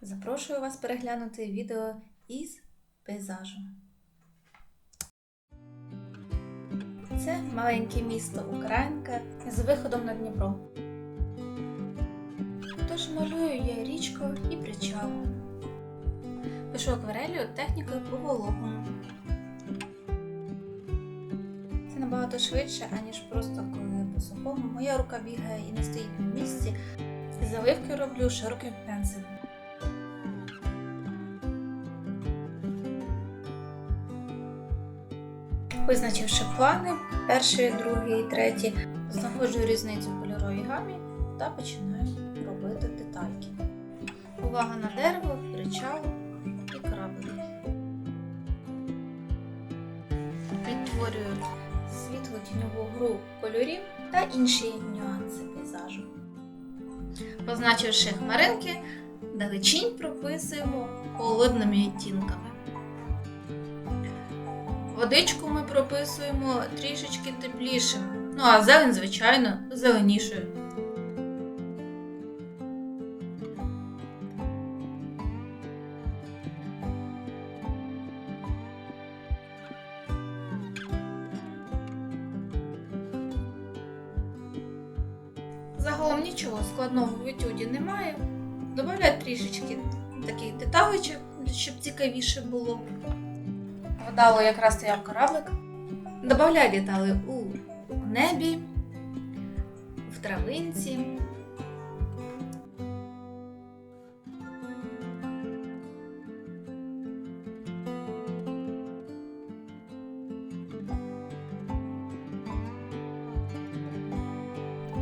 Запрошую вас переглянути відео із пейзажу. Це маленьке місто Українка з виходом на Дніпро. Тож малюю я річку і причал. Пишу акварелью технікою по вологому. Це набагато швидше, аніж просто коли по сухому. Моя рука бігає і не стоїть на місці. Заливки роблю широким пензлем. Визначивши плани, перший, другий, третій, знаходжу різницю в гамі та починаю робити детальки. Увага на дерево, причал і кораблик. Відтворюю світло тіньову гру кольорів та інші нюанси пейзажу. Позначивши хмаринки, далечінь прописуємо холодними відтінками. Водичку ми прописуємо трішечки теплішим. Ну а зелень, звичайно, зеленішою. Загалом нічого складного в етюді немає. Добавляю трішечки таких деталечок, щоб цікавіше було. Вгадало, якраз стояв кораблик. Добавляю деталі у небі, в травинці.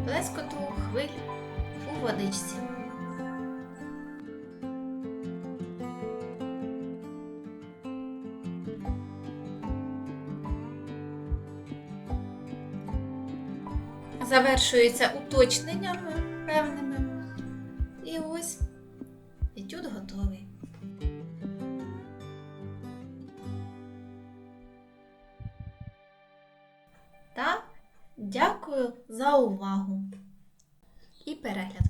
Плескоту хвиль у водичці. Завершується уточненнями певними. І ось етюд готовий. Та дякую за увагу і перегляд.